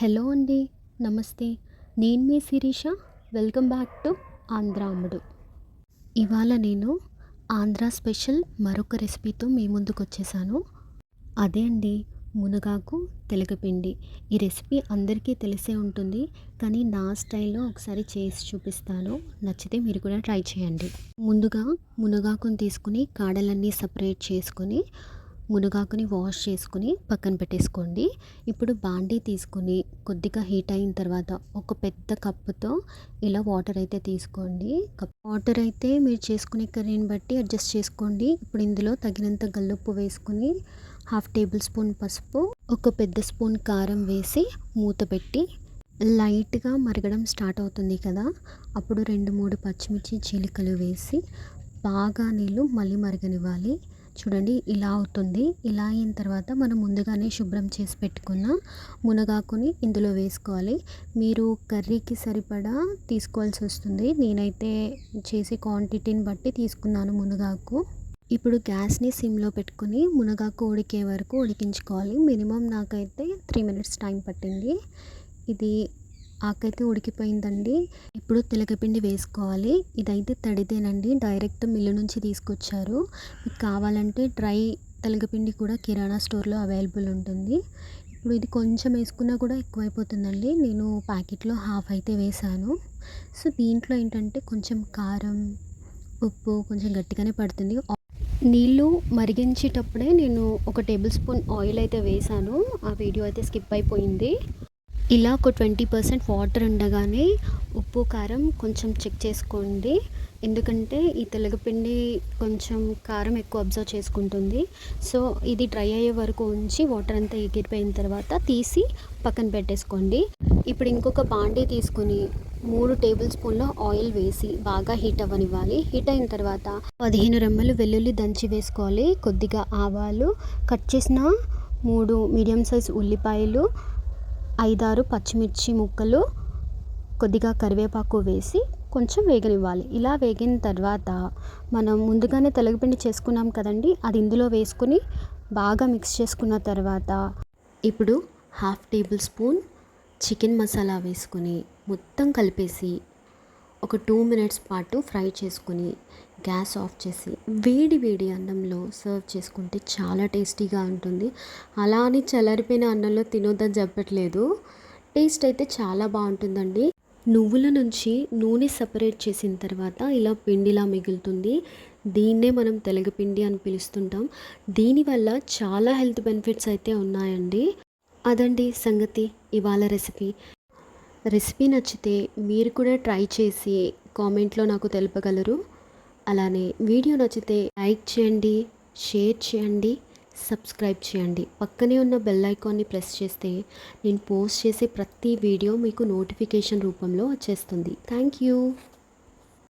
Hello అండి నమస్తే. నేను మీ Sirisha. Welcome back to Andhra అమ్ముడు ఇవాళ నేను ఆంధ్ర స్పెషల్ మరొక రెసిపీతో మీ ముందుకు వచ్చేసాను. అదే అండి మునగాకు తెలగపిండి. ఈ రెసిపీ అందరికీ తెలిసే ఉంటుంది కానీ నా స్టైల్లో ఒకసారి చేసి చూపిస్తాను. నచ్చితే మీరు కూడా ట్రై చేయండి. ముందుగా మునగాకుని తీసుకుని కాడలన్నీ సపరేట్ చేసుకొని మునగాకుని వాష్ చేసుకుని పక్కన పెట్టేసుకోండి. ఇప్పుడు బాండీ తీసుకుని కొద్దిగా హీట్ అయిన తర్వాత ఒక పెద్ద కప్పుతో ఇలా వాటర్ అయితే తీసుకోండి. కప్ వాటర్ అయితే మీరు చేసుకునే కర్రీని బట్టి అడ్జస్ట్ చేసుకోండి. ఇప్పుడు ఇందులో తగినంత గల్లుప్పు వేసుకుని హాఫ్ టేబుల్ స్పూన్ పసుపు ఒక పెద్ద స్పూన్ కారం వేసి మూత పెట్టి లైట్గా మరగడం స్టార్ట్ అవుతుంది కదా. అప్పుడు రెండు మూడు పచ్చిమిర్చి చీలికలు వేసి బాగా నీళ్ళు మళ్ళీ మరగనివ్వాలి. చూడండి ఇలా అవుతుంది. ఇలా అయిన తర్వాత మనం ముందుగానే శుభ్రం చేసి పెట్టుకున్న మునగాకుని ఇందులో వేసుకోవాలి. మీరు కర్రీకి సరిపడా తీసుకోవాల్సి వస్తుంది. నేనైతే చేసే క్వాంటిటీని బట్టి తీసుకున్నాను మునగాకు. ఇప్పుడు గ్యాస్ని సిమ్లో పెట్టుకుని మునగాకు ఉడికే వరకు ఉడికించుకోవాలి. మినిమం నాకైతే త్రీ మినిట్స్ టైం పట్టింది. ఇది ఆకైతే ఉడికిపోయిందండి. ఇప్పుడు తిలకపిండి వేసుకోవాలి. ఇదైతే తడితేనండి. డైరెక్ట్ మిల్లు నుంచి తీసుకొచ్చారు. మీకు కావాలంటే డ్రై తెలగపిండి కూడా కిరాణా స్టోర్లో అవైలబుల్ ఉంటుంది. ఇప్పుడు ఇది కొంచెం వేసుకున్నా కూడా ఎక్కువైపోతుందండి. నేను ప్యాకెట్లో హాఫ్ అయితే వేసాను. సో దీంట్లో ఏంటంటే కొంచెం కారం ఉప్పు కొంచెం గట్టిగానే పడుతుంది. నీళ్ళు మరిగించేటప్పుడే నేను ఒక టేబుల్ స్పూన్ ఆయిల్ అయితే వేసాను. ఆ వీడియో అయితే స్కిప్ అయిపోయింది. ఇలా ఒక ట్వంటీ పర్సెంట్ వాటర్ ఉండగానే ఉప్పు కారం కొంచెం చెక్ చేసుకోండి. ఎందుకంటే ఈ తెలగపిండి కొంచెం కారం ఎక్కువ అబ్జర్వ్ చేసుకుంటుంది. సో ఇది డ్రై అయ్యే వరకు ఉంచి వాటర్ అంతా ఎగిరిపోయిన తర్వాత తీసి పక్కన పెట్టేసుకోండి. ఇప్పుడు ఇంకొక బాండీ తీసుకుని మూడు టేబుల్ స్పూన్ల ఆయిల్ వేసి బాగా హీట్ అవ్వనివ్వాలి. హీట్ అయిన తర్వాత పదిహేను రెమ్మలు వెల్లుల్లి దంచి వేసుకోవాలి. కొద్దిగా ఆవాలు కట్ చేసిన మూడు మీడియం సైజ్ ఉల్లిపాయలు ఐదారు పచ్చిమిర్చి ముక్కలు కొద్దిగా కరివేపాకు వేసి కొంచెం వేగనివ్వాలి. ఇలా వేగిన తర్వాత మనం ముందుగానే తెలగపిండి చేసుకున్నాం కదండి అది ఇందులో వేసుకుని బాగా మిక్స్ చేసుకున్న తర్వాత ఇప్పుడు half tablespoon chicken masala వేసుకొని మొత్తం కలిపేసి ఒక టూ మినిట్స్ పాటు ఫ్రై చేసుకుని గ్యాస్ ఆఫ్ చేసి వేడి వేడి అన్నంలో సర్వ్ చేసుకుంటే చాలా టేస్టీగా ఉంటుంది. అలా అని చల్లారిపోయిన అన్నంలో తినొద్దని చెప్పట్లేదు. టేస్ట్ అయితే చాలా బాగుంటుందండి. నువ్వుల నుంచి నూనె సపరేట్ చేసిన తర్వాత ఇలా పిండిలా మిగులుతుంది. దీన్నే మనం తెలగపిండి అని పిలుస్తుంటాం. దీనివల్ల చాలా హెల్త్ బెనిఫిట్స్ అయితే ఉన్నాయండి. అదండి సంగతి. ఇవాళ రెసిపీ. రెసిపీ నచ్చితే మీరు కూడా ట్రై చేసి కామెంట్లో నాకు తెలుపగలరు. అలానే వీడియో నచ్చితే లైక్ చేయండి షేర్ చేయండి సబ్స్క్రైబ్ చేయండి. పక్కనే ఉన్న బెల్ ఐకాన్ని ప్రెస్ చేస్తే నేను పోస్ట్ చేసే ప్రతి వీడియో మీకు నోటిఫికేషన్ రూపంలో వచ్చేస్తుంది. Thank you.